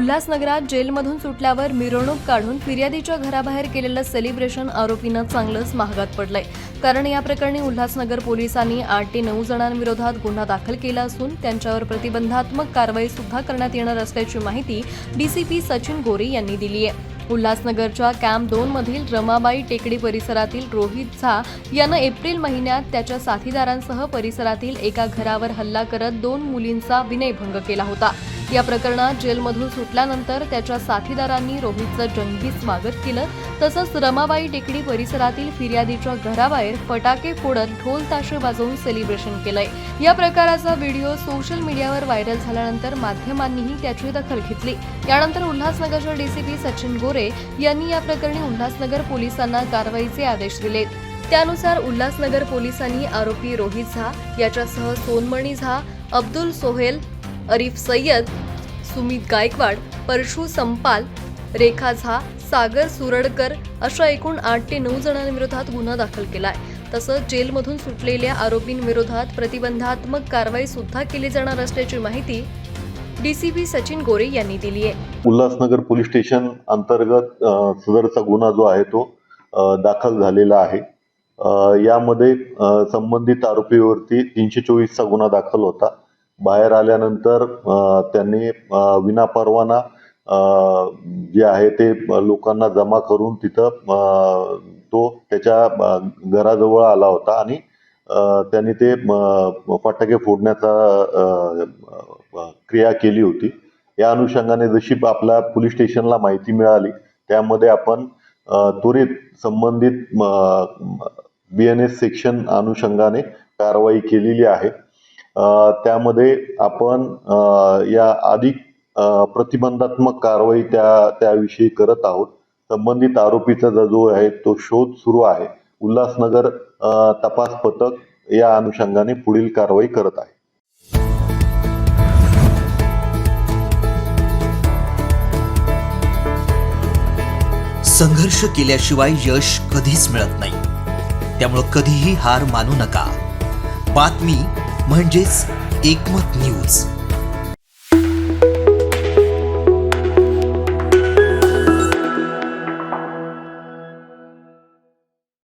उल्हासनगरात जेलमधून सुटल्यावर मिरवणूक काढून फिर्यादीच्या घराबाहेर केलेलं सेलिब्रेशन आरोपींना चांगलंच महागात पडलंय. कारण या प्रकरणी उल्हासनगर पोलिसांनी आठ ते नऊ जणांविरोधात गुन्हा दाखल केला असून त्यांच्यावर प्रतिबंधात्मक कारवाई सुद्धा करण्यात येणार असल्याची माहिती डीसीपी सचिन गोरे यांनी दिली आहे उल्हासनगरच्या कॅम्प दोन मधील रमाबाई टेकडी परिसरातील रोहित झा यानं एप्रिल महिन्यात त्याच्या साथीदारांसह परिसरातील एका घरावर हल्ला करत दोन मुलींचा विनयभंग केला होता. या प्रकरणात जेलमधून सुटल्यानंतर त्याच्या साथीदारांनी रोहितचं जंगी स्वागत केलं. तसंच रमाबाई टेकडी परिसरातील फिर्यादीच्या घराबाहेर फटाके फोडत ढोल ताशे वाजवून सेलिब्रेशन केलंय. या प्रकाराचा व्हिडिओ सोशल मीडियावर व्हायरल झाल्यानंतर माध्यमांनीही त्याची दखल घेतली. यानंतर उल्हासनगरच्या डीसीपी सचिन गोरे यांनी या प्रकरणी उल्हासनगर पोलिसांना कारवाईचे आदेश दिले. त्यानुसार उल्हासनगर पोलिसांनी आरोपी रोहित झा याच्यासह सोनमणी झा अब्दुल सोहेल अरिफ सय्यद सुमित गायकवाड परशु संपाल रेखा झा सागर सुरडकर अशा एकूण आठ ते नऊ जणांविरोधात गुन्हा दाखल केलाय. तसंच जेलमधून सुटलेल्या आरोपींविरोधात प्रतिबंधात्मक कारवाई सुद्धा केली जाणार असल्याची माहिती डीसीपी सचिन गोरे यांनी दिली आहे. उल्हासनगर पोलीस स्टेशन अंतर्गत सदरचा गुन्हा जो आहे तो दाखल झालेला आहे. यामध्ये संबंधित आरोपीवरती तीनशे चोवीसचा गुन्हा दाखल होता. बाहेर आल्यानंतर त्यांनी विनापरवाना जे आहे ते लोकांना जमा करून तिथं तो त्याच्या घराजवळ आला होता आणि त्यांनी ते फटाके फोडण्याचा क्रिया केली होती. या अनुषंगाने जशी आपल्या पोलीस स्टेशनला माहिती मिळाली त्यामध्ये आपण त्वरित संबंधित बी एन एस सेक्शन अनुषंगाने कारवाई केलेली आहे. त्यामध्ये आपण या अधिक प्रतिबंधात्मक कारवाई त्या त्याविषयी करत आहोत. संबंधित आरोपीचा जो आहे तो शोध सुरू आहे. उल्हासनगर तपास पथक या अनुषंगाने पुढील कारवाई करत आहे. संघर्ष केल्याशिवाय यश कधीच मिळत नाही. त्यामुळं कधीही हार मानू नका. बातमी म्हणजेच एकमत न्यूज.